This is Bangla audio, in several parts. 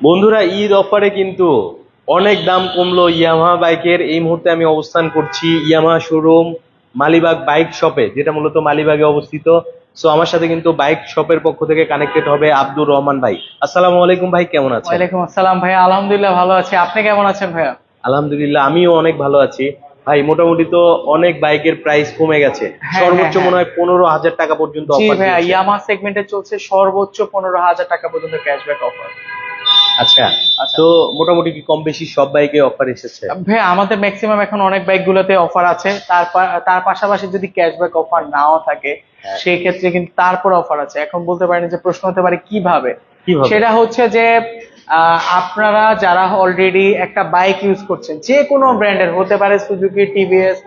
বন্ধুরা ঈদ অফারে কিন্তু অনেক দাম কমলো। ইয়ামাহা বাইকের এই মুহূর্তে আমি অবস্থান করছি ইয়ামাহা শোরুম মালিবাগ বাইক শপে যেটা মূলত মালিবাগে অবস্থিত। সো আমার সাথে কিন্তু বাইক শপের পক্ষ থেকে কানেক্টেড হবে আব্দুর রহমান ভাই। আসসালামু আলাইকুম ভাই কেমন আছেন? ওয়ালাইকুম আসসালাম ভাইয়া আলহামদুলিল্লাহ ভালো আছি। আপনি কেমন আছেন ভাইয়া? আলহামদুলিল্লাহ আমিও অনেক ভালো আছি। ভাই মোটামুটি তো অনেক বাইকের প্রাইস কমে গেছে। হ্যাঁ, সর্বোচ্চ হ্যাঁ, মনে হয় পনেরো হাজার টাকা পর্যন্ত জি অফার ইয়ামা সেগমেন্টে চলছে সর্বোচ্চ পনেরো হাজার টাকা পর্যন্ত ক্যাশব্যাক অফার আচ্ছা তো মোটামুটি কি কম বেশি সব বাইকে অফার এসেছে? ভাইয়া আমাদের ম্যাক্সিমাম এখন অনেক বাইকগুলোতে অফার আছে। তার তার পাশাপাশি যদি ক্যাশব্যাক অফার নাও থাকে হ্যাঁ। সেই ক্ষেত্রে কিন্তু তারপর অফার আছে। এখন বলতে পারেন যে প্রশ্ন হতে পারে কীভাবে? সেটা হচ্ছে যে আপনারা যারা অলরেডি একটা বাইক ইউজ করছেন যে কোনো ব্র্যান্ডের হতে পারে Suzuki TVS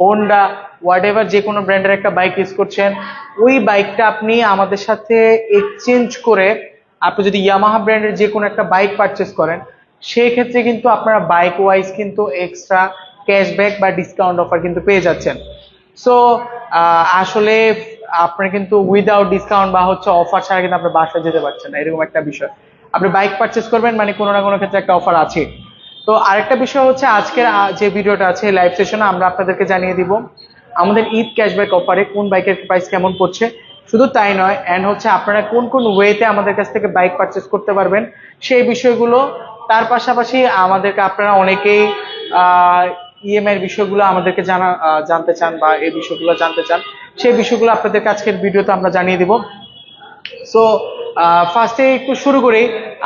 Honda whatever যে কোনো ব্র্যান্ডের একটা বাইক ইউজ করছেন ওই বাইকটা আপনি আমাদের সাথে এক্সচেঞ্জ করে আপনি যদি ইয়ামাহা ব্র্যান্ডের যে কোনো একটা বাইক পারচেস করেন সেই ক্ষেত্রে কিন্তু আপনারা বাইক ওয়াইজ কিন্তু এক্সট্রা ক্যাশব্যাক বা ডিসকাউন্ট অফার কিন্তু পেয়ে যাচ্ছেন। সো আসলে আপনি কিন্তু উইদাউট ডিসকাউন্ট বা হচ্ছে অফার ছাড়া কিন্তু আপনি বাসায় যেতে পারছেন না, এরকম একটা বিষয়। আপনি বাইক পারচেস করবেন মানে কোনো না কোনো ক্ষেত্রে একটা অফার আছে। তো আরেকটা বিষয় হচ্ছে আজকের যে ভিডিওটা আছে লাইভ সেশনে আমরা আপনাদেরকে জানিয়ে দিব, আমাদের ঈদ ক্যাশব্যাক অফারে কোন বাইকের প্রাইস কেমন পড়ছে শুধু তাই নয় অ্যান্ড হচ্ছে আপনারা কোন কোন ওয়েতে আমাদের কাছ থেকে বাইক পারচেস করতে পারবেন সেই বিষয়গুলো তার পাশাপাশি আমাদেরকে আপনারা অনেকেই ইএমআই এর বিষয়গুলো আমাদেরকে জানা জানতে চান বা এই বিষয়গুলো জানতে চান সেই বিষয়গুলো আপনাদেরকে আজকের ভিডিওতে আমরা জানিয়ে দিব। সো ফার্স্টে একটু শুরু করি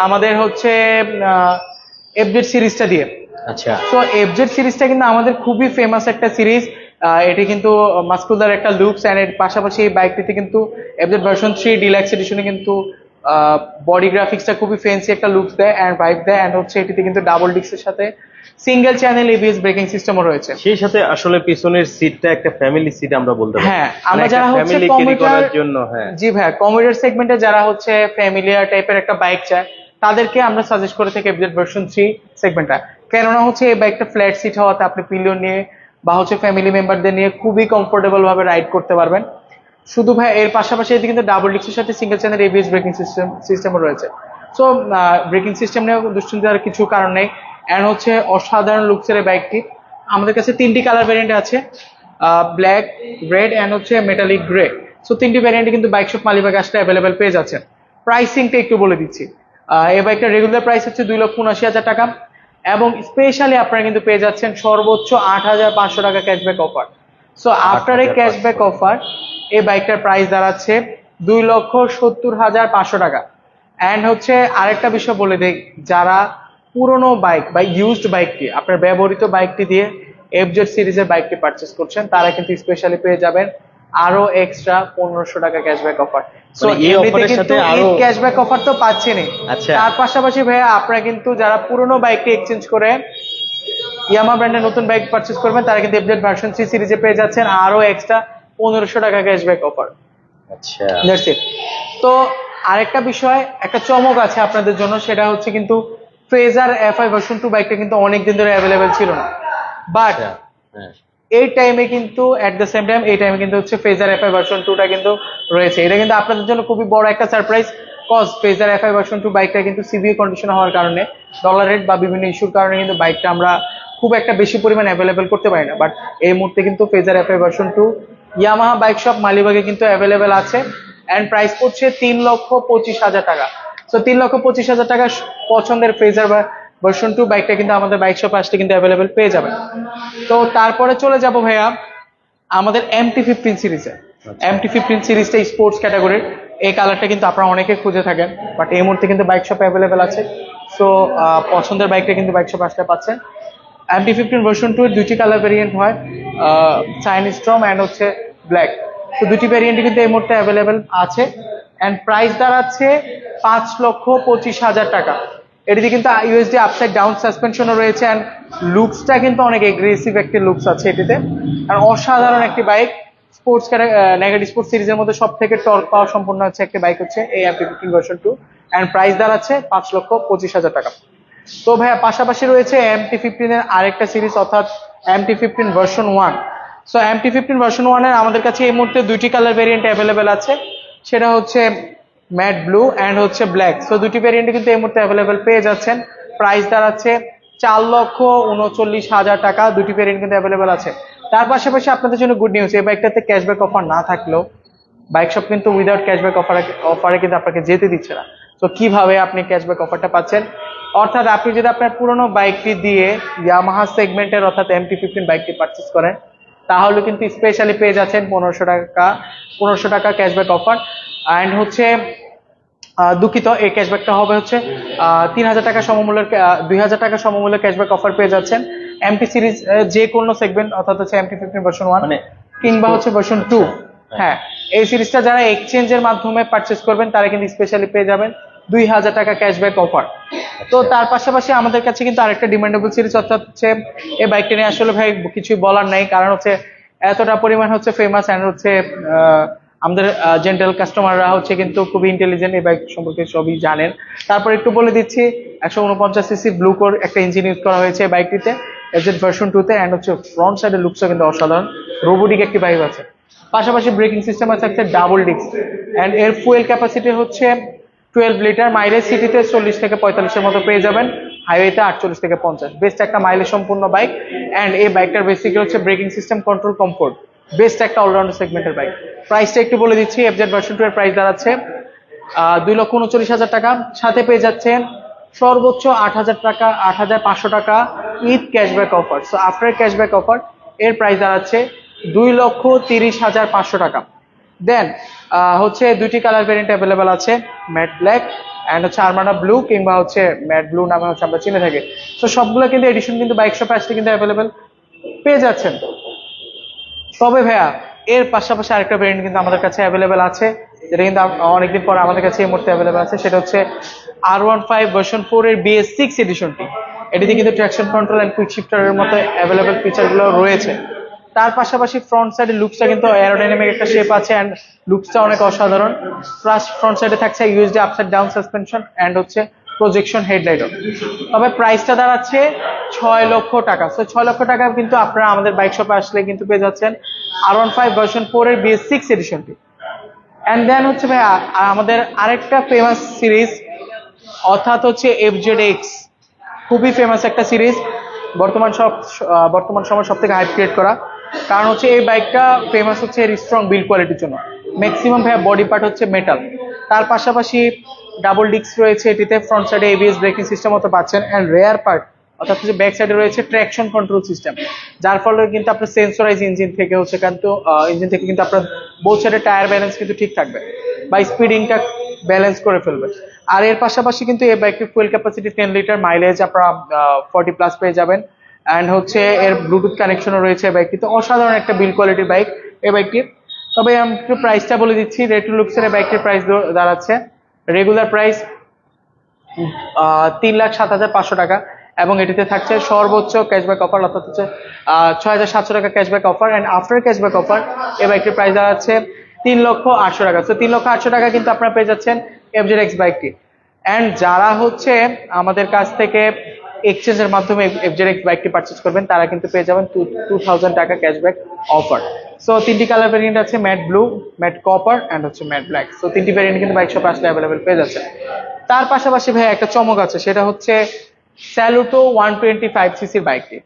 আমাদের হচ্ছে এফজেড সিরিজটা দিয়ে। আচ্ছা। সো এফজেড সিরিজটা কিন্তু আমাদের খুবই ফেমাস একটা সিরিজ এটি কিন্তু মাস্কুলার একটা লুকস অ্যান্ড এর পাশাপাশি এই বাইকটিতে কিন্তু এফজেড ভার্সন থ্রি ডিলাক্স এডিশনে কিন্তু বডি গ্রাফিক্সটা খুবই ফেন্সি একটা লুকস দেয় অ্যান্ড বাইক দেয় অ্যান্ড হচ্ছে এটিতে কিন্তু ডাবল ডিস্কের সাথে সিঙ্গেল চ্যানেল এবিএস ব্রেকিং সিস্টেমও রয়েছে। সেই সাথে আসলে পিছনের সিটটা একটা ফ্যামিলি সিট আমরা বলতে পারি। হ্যাঁ, মানে আমরা যারা হচ্ছে করার জন্য হ্যাঁ। জি কমিউটার সেগমেন্টে যারা হচ্ছে ফ্যামিলিয়ার টাইপের একটা বাইক চায় তাদেরকে আমরা সাজেস্ট করে থাকি এফজেড ভার্সন থ্রি সেগমেন্টটা কেননা হচ্ছে এই বাইকটা ফ্ল্যাট সিট হওয়াতে আপনি পিলিয়ন নিয়ে বা হচ্ছে ফ্যামিলি মেম্বারদের নিয়ে খুবই কমফোর্টেবল ভাবে রাইড করতে পারবেন। শুধু ভাই, এর পাশাপাশি এতে কিন্তু ডাবল ডিক্সের সাথে single channel ABS braking system সিস্টেমও রয়েছে। সো ব্রেকিং সিস্টেম নিয়ে দুশ্চিন্তার কিছু কারণ নেই। অ্যান্ড হচ্ছে অসাধারণ লুকসের বাইকটি আমাদের কাছে তিনটি কালার ভ্যারিয়েন্ট আছে ব্ল্যাক রেড অ্যান্ড হচ্ছে মেটালিক গ্রে সো তিনটি ভ্যারিয়েন্টে কিন্তু বাইক শপ মালিবাগ আসলে অ্যাভেলেবেল পেয়ে যাচ্ছেন। প্রাইসিংটা একটু বলে দিচ্ছি। এই বাইকটার রেগুলার প্রাইস হচ্ছে দুই লক্ষ উনআশি হাজার টাকা। এবং স্পেশালি আপনারা কিন্তু পেয়ে যাচ্ছেন সর্বোচ্চ আট হাজার পাঁচশো টাকা ক্যাশব্যাক অফার সো আফটার এই 8,500 ক্যাশব্যাক অফার এই বাইকটার প্রাইস দাঁড়াচ্ছে দুই লক্ষ সত্তর হাজার পাঁচশো টাকা। অ্যান্ড হচ্ছে আরেকটা বিষয় বলে দেই যারা পুরনো বাইক বা ইউজড বাইকটি আপনার ব্যবহৃত বাইকটি দিয়ে এফজেড সিরিজের বাইকটি পারচেস করছেন তারা কিন্তু স্পেশালি পেয়ে যাবেন আরও এক্সট্রা পনেরোশো টাকা ক্যাশব্যাক অফার সো মানে এই অফারের সাথে আরো- ক্যাশব্যাক অফার তো পাচ্ছেনই। আচ্ছা। তার পাশাপাশি ভাইয়া আপনারা কিন্তু যারা পুরনো বাইকটি এক্সচেঞ্জ করে ইয়ামা ব্র্যান্ডের নতুন বাইক পারচেস করবেন তারা কিন্তু এফজেড ভার্সন থ্রি সিরিজে পেয়ে যাচ্ছেন আরও এক্সট্রা পনেরোশো টাকা ক্যাশব্যাক অফার আচ্ছা। তো আরেকটা বিষয় একটা চমক আছে আপনাদের জন্য সেটা হচ্ছে কিন্তু ফেজার এফআই ভার্সন টু বাইকটা কিন্তু অনেক দিন ধরে অ্যাভেলেবেল ছিল না। বাট এই টাইমে কিন্তু এট দ্য সেম টাইম এই টাইমে কিন্তু হচ্ছে ফেজার এফআই ভার্সন টুটা কিন্তু রয়েছে। এটা কিন্তু আপনাদের জন্য খুবই বড় একটা surprise cause Fazer FI version two বাইকটা কিন্তু সিবিএ কন্ডিশন হওয়ার কারণে ডলার রেট বা বিভিন্ন ইস্যুর কারণে কিন্তু বাইকটা আমরা খুব একটা বেশি পরিমাণ অ্যাভেলেবেল করতে পারি না। বাট এই মুহূর্তে কিন্তু Fazer FI version two Yamaha bike shop মালিবাগে কিন্তু অ্যাভেলেবেল আছে। অ্যান্ড প্রাইস পড়ছে তিন লক্ষ পঁচিশ হাজার টাকা। সো তিন লক্ষ পঁচিশ হাজার টাকা পছন্দের ফেজার বা ভার্সন টু বাইকটা কিন্তু আমাদের বাইক শপ আসলে কিন্তু অ্যাভেলেবেল পেয়ে যাবেন। তো তারপরে চলে যাব ভাইয়া আমাদের এম টি ফিফটিন সিরিজে এম টি ফিফটিন সিরিজটা স্পোর্টস ক্যাটাগরির এই কালারটা কিন্তু আপনারা অনেকে খুঁজে থাকেন বাট এই মুহূর্তে কিন্তু বাইক শপে অ্যাভেলেবেল আছে। সো পছন্দের বাইকটা কিন্তু বাইক শপে আসলে পাচ্ছেন। M T fifteen version two এর দুইটি কালার ভেরিয়েন্ট হয় চাইন স্ট্রম অ্যান্ড হচ্ছে ব্ল্যাক তো দুটি ভেরিয়েন্টই কিন্তু এই মুহূর্তে অ্যাভেলেবেল আছে। অ্যান্ড প্রাইস দাঁড়াচ্ছে পাঁচ লক্ষ পঁচিশ হাজার টাকা। এটিতে কিন্তু ইউএসডি আপসাইড ডাউন সাসপেনশনও রয়েছে অ্যান্ড লুকসটা কিন্তু অনেক এগ্রেসিভ একটি লুকস আছে এটিতে। আর অসাধারণ একটি বাইক স্পোর্টস নেগেটিভ স্পোর্টস সিরিজের মধ্যে সব থেকে টর্ক পাওয়া সম্পূর্ণ হচ্ছে একটি বাইক হচ্ছে এই MT fifteen version two and price দাঁড়াচ্ছে পাঁচ লক্ষ পঁচিশ হাজার টাকা। তো ভাইয়া, পাশাপাশি রয়েছে এমটি ফিফটিনের আরেকটা সিরিজ অর্থাৎ MT fifteen version one so MT fifteen version ওয়ানের আমাদের কাছে এই মুহূর্তে দুইটি কালার ভেরিয়েন্ট অ্যাভেলেবেল আছে। সেটা হচ্ছে ম্যাট ব্লু অ্যান্ড হচ্ছে ব্ল্যাক। সো দুটি ভ্যারিয়েন্টে কিন্তু এই মুহূর্তে অ্যাভেলেবেল পেয়ে যাচ্ছেন। প্রাইস দাঁড়াচ্ছে চার লক্ষ উনচল্লিশ হাজার টাকা। দুটি ভ্যারিয়েন্ট কিন্তু অ্যাভেলেবেল আছে। তার পাশাপাশি আপনাদের জন্য গুড নিউজ এই বাইকটাতে ক্যাশব্যাক অফার না থাকলেও বাইক শপ কিন্তু উইদাউট ক্যাশব্যাক অফার অফারে কিন্তু আপনাকে যেতে দিচ্ছে না। তো কীভাবে আপনি ক্যাশব্যাক অফারটা পাচ্ছেন? অর্থাৎ আপনি যদি আপনার পুরনো বাইকটি দিয়ে ইয়ামাহা সেগমেন্টের অর্থাৎ এমটি ফিফটিন বাইকটি পারচেস করেন, তাহলে কিন্তু স্পেশালি পেয়ে যাচ্ছেন পনেরোশো টাকা পনেরোশো টাকা ক্যাশব্যাক অফার অ্যান্ড হচ্ছে দুঃখিত এই ক্যাশব্যাকটা হবে হচ্ছে তিন হাজার টাকা সমমূল্যের দুই হাজার টাকা সমমূল্যের ক্যাশব্যাক অফার পেয়ে যাচ্ছেন এমটি সিরিজ যে কোনো সেগমেন্ট অর্থাৎ হচ্ছে এমটি ফিফটিন ভার্সন ওয়ান কিংবা হচ্ছে ভার্সন টু হ্যাঁ। এই সিরিজটা যারা এক্সচেঞ্জের মাধ্যমে পারচেস করবেন তারা কিন্তু স্পেশালি পেয়ে যাবেন দুই হাজার টাকা ক্যাশব্যাক অফার তো তার পাশাপাশি আমাদের কাছে কিন্তু আরেকটা ডিমান্ডেবল সিরিজ অর্থাৎ হচ্ছে এই বাইকটা নিয়ে আসলে ভাই কিছু বলার নাই কারণ হচ্ছে এতটা পরিমাণ হচ্ছে ফেমাস অ্যান্ড হচ্ছে আহ, আমাদের জেন্টাল কাস্টমাররা হচ্ছে কিন্তু খুবই ইন্টেলিজেন্ট এই বাইক সম্পর্কে সবই জানেন। তারপর একটু বলে দিচ্ছি, একশো উনপঞ্চাশ সিসি ব্লু কোর একটা ইঞ্জিন ইউজ করা হয়েছে বাইকটিতে এজেড ভার্সন টুতে অ্যান্ড হচ্ছে ফ্রন্ট সাইডের লুকসও কিন্তু অসাধারণ। রোবোটিক একটি বাইক আছে। পাশাপাশি ব্রেকিং সিস্টেম আছে একটা ডাবল ডিস্ক অ্যান্ড এর ফুয়েল ক্যাপাসিটি হচ্ছে টুয়েলভ লিটার মাইলেজ সিটিতে চল্লিশ থেকে পঁয়তাল্লিশের মতো পেয়ে যাবেন হাইওয়েতে আটচল্লিশ থেকে পঞ্চাশ। বেস্ট একটা মাইলেজ সম্পূর্ণ বাইক অ্যান্ড এই বাইকটার বেসিক্যালি হচ্ছে braking system control comfort best একটা অলরাউন্ডার সেগমেন্টের বাইক প্রাইসটা একটু বলে দিচ্ছি এফজেড ভার্সন টু এর প্রাইস দাঁড়াচ্ছে দুই লক্ষ উনচল্লিশ হাজার টাকা। সাথে পেয়ে যাচ্ছেন সর্বোচ্চ আট হাজার টাকা, আট হাজার পাঁচশো টাকা Eid cashback offer so after cashback offer এর প্রাইস দাঁড়াচ্ছে দুই লক্ষ তিরিশ হাজার পাঁচশো টাকা। দেন হচ্ছে দুইটি কালার ভেরিয়েন্ট অ্যাভেলেবেল আছে ম্যাট ব্ল্যাক অ্যান্ড হচ্ছে আরমানা ব্লু কিংবা হচ্ছে ম্যাট ব্লু নামে হচ্ছে আমরা চিনে থাকি। তো সবগুলো কিন্তু এডিশন কিন্তু বাইক শপে আসলে কিন্তু অ্যাভেলেবেল পেয়ে যাচ্ছেন। তবে ভাইয়া, এর পাশাপাশি আরেকটা ভেরিয়েন্ট কিন্তু আমাদের কাছে অ্যাভেলেবেল আছে। যেটা কিন্তু অনেকদিন পর আমাদের কাছে এই মুহূর্তে অ্যাভেলেবেল আছে, সেটা হচ্ছে R one five version four এর বিএস সিক্স এডিশনটি এটিতে কিন্তু ট্র্যাকশন কন্ট্রোল অ্যান্ড কুইক শিফটারের মতো অ্যাভেলেবেল ফিচারগুলো রয়েছে। তার পাশাপাশি ফ্রন্ট সাইডে লুকসটা কিন্তু অ্যারোডাইনামিক একটা শেপ আছে অ্যান্ড লুকসটা অনেক অসাধারণ। প্লাস ফ্রন্ট সাইডে থাকছে USD upside down suspension and হচ্ছে প্রজেকশন হেডলাইটও তবে প্রাইসটা দাঁড়াচ্ছে ছয় লক্ষ টাকা। তো ছয় লক্ষ টাকা কিন্তু আপনারা আমাদের বাইক শপে আসলে কিন্তু পেয়ে যাচ্ছেন। R one five version four এর বিএস সিক্স এডিশনটি অ্যান্ড দেন হচ্ছে ভাই আমাদের আরেকটা ফেমাস সিরিজ অর্থাৎ হচ্ছে এফজেড এক্স খুবই ফেমাস একটা সিরিজ বর্তমান সব বর্তমান সময় সব থেকে হাইপ ক্রিয়েট করা। কারণ হচ্ছে এই বাইকটা ফেমাস হচ্ছে এর স্ট্রং বিল্ড কোয়ালিটির জন্য। ম্যাক্সিমাম ভাইয়া বডি পার্ট হচ্ছে মেটাল তার পাশাপাশি ডাবল ডিস্ক রয়েছে এটিতে ফ্রন্ট সাইডে এবিএস ব্রেকিং সিস্টেম মতো পাচ্ছেন অ্যান্ড রেয়ার পার্ট অর্থাৎ হচ্ছে ব্যাক সাইডে রয়েছে ট্র্যাকশন কন্ট্রোল সিস্টেম যার ফলে কিন্তু আপনার সেন্সরাইজ ইঞ্জিন থেকে হচ্ছে কিন্তু ইঞ্জিন থেকে কিন্তু আপনার বোথ সাইডে টায়ার ব্যালেন্স কিন্তু ঠিক থাকবে বা স্পিডিংটা ব্যালেন্স করে ফেলবে। আর এর পাশাপাশি কিন্তু এই বাইকটির fuel capacity ten litre mileage আপনারা ফর্টি প্লাস পেয়ে যাবেন অ্যান্ড হচ্ছে এর ব্লুটুথ কানেকশনও রয়েছে বাইকটিতে অসাধারণ একটা বিল কোয়ালিটির বাইক এই বাইকটির তবে আমি একটু প্রাইসটা বলে দিচ্ছি রেট্রো লুকসের বাইকটির প্রাইস দাঁড়াচ্ছে। রেগুলার প্রাইস তিন লাখ সাত হাজার পাঁচশো টাকা এবং এটিতে থাকছে সর্বোচ্চ ক্যাশব্যাক অফার অর্থাৎ হচ্ছে ছয় হাজার সাতশো টাকা cashback offer and after cashback offer এ বাইকটির প্রাইস দাঁড়াচ্ছে তিন লক্ষ আটশো টাকা। তো তিন লক্ষ আটশো টাকা কিন্তু আপনারা পেয়ে যাচ্ছেন এফজেড এক্স বাইকটি অ্যান্ড যারা হচ্ছে আমাদের কাছ থেকে এক্সচেঞ্জের মাধ্যমে এফজেড এক্স বাইকটি পারচেস করবেন, তারা কিন্তু পেয়ে যাবেন টু টু থাউজেন্ড টাকা ক্যাশব্যাক অফার সো তিনটি কালার ভেরিয়েন্ট আছে matte blue matte copper and হচ্ছে ম্যাট ব্ল্যাক সো তিনটি ভেরিয়েন্ট কিন্তু বাইক শপে আসলে অ্যাভেলেবেল পেয়ে যাচ্ছে। তার পাশাপাশি ভাই একটা চমক আছে, সেটা হচ্ছে স্যালুটো ওয়ান টোয়েন্টি ফাইভ সিসির বাইকটি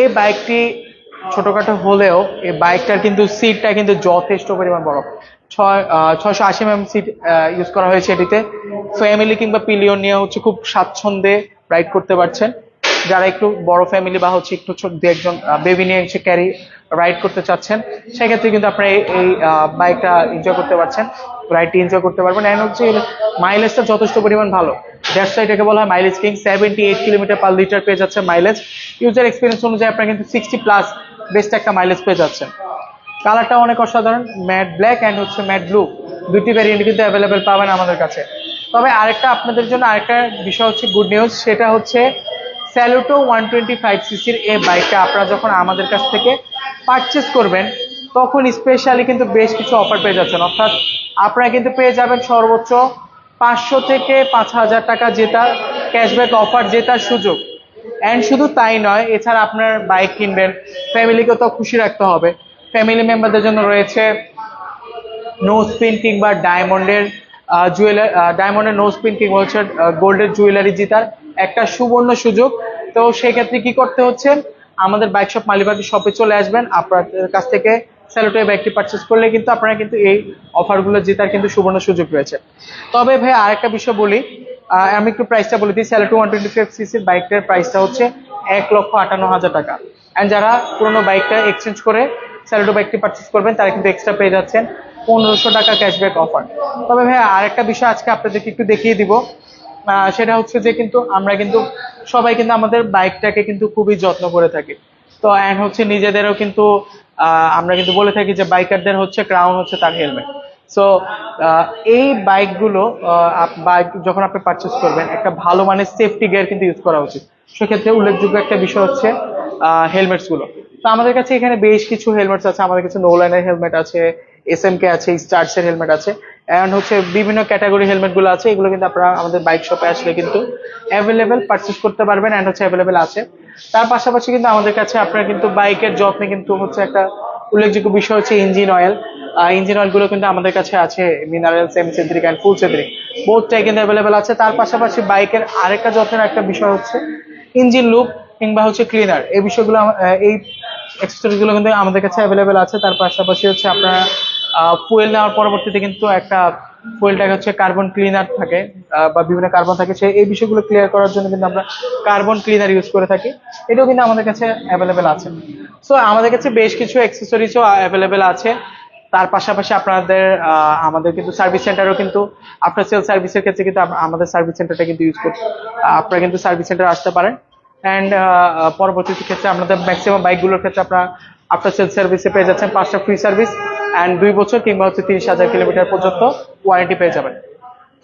এই বাইকটি ছোটখাটো হলেও এই বাইকটার কিন্তু সিটটা কিন্তু যথেষ্ট পরিমাণ বড়। ছয় ছয়শো আশি এম সিট ইউজ করা হয়েছে এটিতে। ফ্যামিলি কিংবা পিলিয়ন নিয়ে হচ্ছে খুব স্বাচ্ছন্দ্যে রাইড করতে পারছেন। যারা একটু বড় ফ্যামিলি বা হচ্ছে একটু ছোট, দু একজন বেবি নিয়ে হচ্ছে ক্যারি রাইড করতে চাচ্ছেন, সেক্ষেত্রে কিন্তু আপনারা এই বাইকটা এনজয় করতে পারছেন রাইডটি এনজয় করতে পারবেন। অ্যান্ড হচ্ছে মাইলেজটা যথেষ্ট পরিমাণ ভালো। দ্যাটস এটাকে বলা হয় mileage king seventy eight kilometre per litre পেয়ে যাচ্ছে মাইলেজ ইউজার এক্সপিরিয়েন্স অনুযায়ী আপনারা কিন্তু সিক্সটি প্লাস বেস্ট একটা মাইলেজ পেয়ে যাচ্ছেন। কালারটা অনেক অসাধারণ ম্যাট ব্ল্যাক অ্যান্ড হচ্ছে ম্যাট ব্লু দুটি ভ্যারিয়েন্ট কিন্তু অ্যাভেলেবেল পাবেন আমাদের কাছে। তবে আরেকটা আপনাদের জন্য আরেকটা বিষয় হচ্ছে গুড নিউজ সেটা হচ্ছে স্যালুটো ওয়ান টোয়েন্টি ফাইভ সিসির এই বাইকটা আপনারা যখন আমাদের কাছ থেকে পারচেস করবেন, তখন স্পেশালি কিন্তু বেশ কিছু অফার পেয়ে যাচ্ছেন। অর্থাৎ আপনারা কিন্তু পেয়ে যাবেন সর্বোচ্চ পাঁচশো থেকে পাঁচ হাজার টাকা জেতার ক্যাশব্যাক অফার জেতার সুযোগ। অ্যান্ড শুধু তাই নয়, এছাড়া আপনার বাইক কিনবেন ফ্যামিলিকে তো খুশি রাখতে হবে। ফ্যামিলি মেম্বারদের জন্য রয়েছে নো স্পিন কিংবা ডায়মন্ডের জুয়েলারি ডায়মন্ডের নোজ পিন কিংবা হচ্ছে গোল্ডের জুয়েলারি জিতার একটা সুবর্ণ সুযোগ। তো সেক্ষেত্রে কি করতে হচ্ছে? আমাদের বাইক শপ মালিবাগের শপে চলে আসবেন। আপনাদের কাছ থেকে স্যালোটে বাইকটি পারচেস করলে কিন্তু আপনারা কিন্তু এই অফারগুলো জেতার কিন্তু সুবর্ণ সুযোগ রয়েছে। তবে ভাই, আরেকটা বিষয় বলি আমি একটু প্রাইসটা বলে দিই। স্যালোটে ওয়ান টোয়েন্টি ফাইভ সিসির বাইকটার প্রাইসটা হচ্ছে এক লক্ষ আটান্ন হাজার টাকা। অ্যান্ড যারা পুরোনো বাইকটা এক্সচেঞ্জ করে স্যালোটো বাইকটি পারচেস করবেন, তারা কিন্তু এক্সট্রা পেয়ে যাচ্ছেন। পনেরোশো টাকা ক্যাশব্যাক অফার তবে ভাই আরেকটা বিষয় আজকে আপনাদেরকে একটু দেখিয়ে দিব। সেটা হচ্ছে যে কিন্তু আমরা কিন্তু, সবাই কিন্তু আমাদের বাইকটাকে কিন্তু খুবই যত্ন করে থাকি। তো অ্যান্ড হচ্ছে নিজেদেরও কিন্তু আমরা কিন্তু বলে থাকি যে বাইকারদের হচ্ছে ক্রাউন হচ্ছে তার হেলমেট সো এই বাইকগুলো বাইক যখন আপনি পারচেস করবেন, একটা ভালো মানের সেফটি গিয়ার কিন্তু ইউজ করা উচিত। সেক্ষেত্রে উল্লেখযোগ্য একটা বিষয় হচ্ছে হেলমেটসগুলো। তো আমাদের কাছে এখানে বেশ কিছু হেলমেটস আছে। আমাদের কাছে নোলাইনের হেলমেট আছে এস এম কে আছে স্টার্স এর হেলমেট আছে এন্ড হচ্ছে বিভিন্ন ক্যাটাগরি হেলমেটগুলো আছে, এগুলো কিন্তু আপনারা আমাদের বাইক শপে আসলে কিন্তু অ্যাভেলেবেল পারচেস করতে পারবেন এন্ড হচ্ছে অ্যাভেলেবেল আছে। তার পাশাপাশি কিন্তু আমাদের কাছে আপনারা কিন্তু বাইকের যত্নে কিন্তু হচ্ছে একটা উল্লেখযোগ্য বিষয় হচ্ছে ইঞ্জিন অয়েল ইঞ্জিন অয়েলগুলো কিন্তু আমাদের কাছে আছে mineral semi centric and full centric বোথটাই কিন্তু অ্যাভেলেবেল আছে। তার পাশাপাশি বাইকের আরেকটা যত্নের একটা বিষয় হচ্ছে ইঞ্জিন লুপ কিংবা হচ্ছে ক্লিনার এই বিষয়গুলো এই অ্যাক্সেসরিজগুলো কিন্তু আমাদের কাছে অ্যাভেলেবেল আছে। তার পাশাপাশি হচ্ছে আপনারা ফুয়েল নেওয়ার পরবর্তীতে কিন্তু একটা ফুয়েলটাকে হচ্ছে কার্বন ক্লিনার থাকে বা বিভিন্ন কার্বন থাকে। সেই এই বিষয়গুলো ক্লিয়ার করার জন্য কিন্তু আমরা কার্বন ক্লিনার ইউজ করে থাকি। এটাও কিন্তু আমাদের কাছে অ্যাভেলেবেল আছে। সো আমাদের কাছে বেশ কিছু অ্যাক্সেসরিজও অ্যাভেলেবেল আছে। তার পাশাপাশি আপনাদের আমাদের কিন্তু সার্ভিস সেন্টারও কিন্তু আফটার সেল সার্ভিসের ক্ষেত্রে কিন্তু আমাদের সার্ভিস সেন্টারটা কিন্তু ইউজ করতে আপনারা কিন্তু সার্ভিস সেন্টার আসতে পারেন। অ্যান্ড পরবর্তী ক্ষেত্রে আপনাদের ম্যাক্সিমাম বাইকগুলোর ক্ষেত্রে আপনারা আফটার সেল সার্ভিসে পেয়ে যাচ্ছেন পাঁচটা ফ্রি সার্ভিস অ্যান্ড দুই বছর কিংবা হচ্ছে তিরিশ হাজার কিলোমিটার পর্যন্ত ওয়ারেন্টি পেয়ে যাবেন।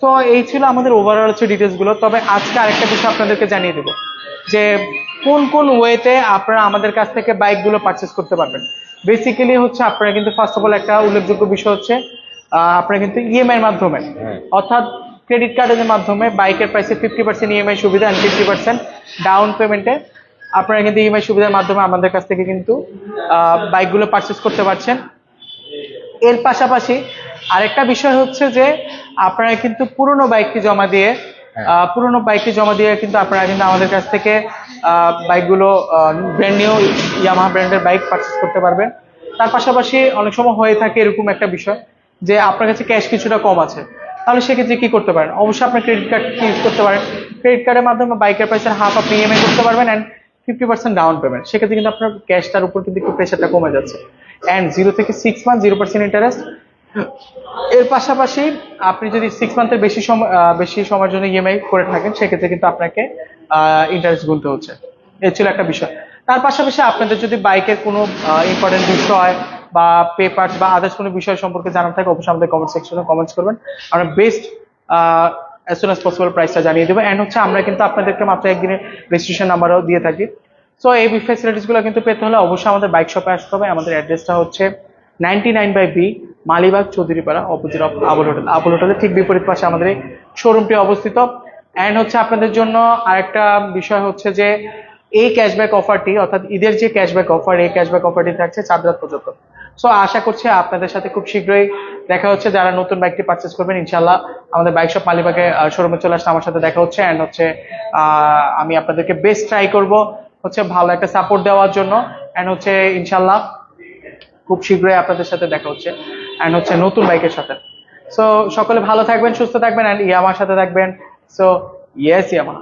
তো এই ছিল আমাদের ওভারঅল হচ্ছে ডিটেলসগুলো তবে আজকে আরেকটা বিষয় আপনাদেরকে জানিয়ে দেবো। যে কোন কোন ওয়েতে আপনারা আমাদের কাছ থেকে বাইকগুলো পারচেস করতে পারবেন। বেসিক্যালি হচ্ছে আপনারা কিন্তু ফার্স্ট অফ অল একটা উল্লেখযোগ্য বিষয় হচ্ছে আপনারা কিন্তু ইএমআই এর মাধ্যমে হ্যাঁ। অর্থাৎ ক্রেডিট কার্ডের মাধ্যমে বাইকের প্রাইসে ফিফটি পার্সেন্ট ইএমআই সুবিধা অ্যান্ড ফিফটি পার্সেন্ট ডাউন পেমেন্টে আপনারা কিন্তু ইএমআই সুবিধার মাধ্যমে আমাদের কাছ থেকে কিন্তু বাইকগুলো পারচেস করতে পারছেন। এর পাশাপাশি আরেকটা বিষয় হচ্ছে যে আপনারা কিন্তু পুরনো বাইকটি জমা দিয়ে হ্যাঁ। পুরনো বাইকটি জমা দিয়ে কিন্তু আপনারা কিন্তু আমাদের কাছ থেকে বাইকগুলো ব্র্যান্ড নিউ ইয়ামাহা ব্র্যান্ডের বাইক পারচেস করতে পারবেন। তার পাশাপাশি অনেক সময় হয়ে থাকে এরকম একটা বিষয় যে আপনার কাছে ক্যাশ কিছুটা কম আছে। তাহলে সেক্ষেত্রে কি করতে পারেন? অবশ্যই আপনার ক্রেডিট কার্ড ইউজ করতে পারেন? ক্রেডিট কার্ডের মাধ্যমে বাইকের প্রাইসের হাফ আপনি ইএমআই করতে পারবেন and fifty percent down payment সেক্ষেত্রে কিন্তু আপনার ক্যাশটার উপর কিন্তু একটু প্রেশারটা কমে যাচ্ছে। অ্যান্ড জিরো থেকে six month zero percent interest এর পাশাপাশি আপনি যদি সিক্স মান্থের বেশি সময় বেশি সময়ের জন্য ইএমআই করে থাকেন, সেক্ষেত্রে কিন্তু আপনাকে ইন্টারেস্ট গুনতে হচ্ছে। এ ছিল একটা বিষয়। তার পাশাপাশি আপনাদের যদি বাইকের কোনো ইম্পর্টেন্ট বিষয় বা পেপার বা আদার্স কোনো বিষয় সম্পর্কে জানার থাকে, অবশ্যই আমাদের কমেন্ট সেকশনে কমেন্টস করবেন। আমরা best as soon as possible প্রাইসটা জানিয়ে দেবো। অ্যান্ড হচ্ছে আমরা কিন্তু আপনাদেরকে মাত্র একদিনের রেজিস্ট্রেশন নাম্বারও দিয়ে থাকি। সো এই ফেসিলিটিসগুলো কিন্তু পেতে হলে অবশ্যই আমাদের বাইক শপে আসতে হবে। আমাদের অ্যাড্রেসটা হচ্ছে ninety nine by B Malibagh, Chowdhurypara opposite of Abul hotel Abul হোটেলের ঠিক বিপরীত পাশে আমাদের এই শোরুমটি অবস্থিত। অ্যান্ড হচ্ছে আপনাদের জন্য আরেকটা বিষয় হচ্ছে যে, এই ক্যাশব্যাক অফারটি অর্থাৎ ঈদের যে ক্যাশব্যাক অফার এই ক্যাশব্যাক অফারটি থাকছে চার রাত পর্যন্ত সো আশা করছি আপনাদের সাথে খুব শীঘ্রই দেখা হচ্ছে। যারা নতুন বাইকটি পারচেস করবেন ইনশাল্লাহ আমাদের বাইক শপ মালিবাগে শোরুমে চলে আসলে আমার সাথে দেখা হচ্ছে। অ্যান্ড হচ্ছে আমি আপনাদেরকে বেস্ট ট্রাই করব। হচ্ছে ভালো একটা সাপোর্ট দেওয়ার জন্য। অ্যান্ড হচ্ছে ইনশাল্লাহ খুব শীঘ্রই আপনাদের সাথে দেখা হচ্ছে। অ্যান্ড হচ্ছে নতুন বাইকের সাথে। সো সকলে ভালো থাকবেন, সুস্থ থাকবেন অ্যান্ড ইয়ামার সাথে থাকবেন। সো ইয়েস ইয়ামা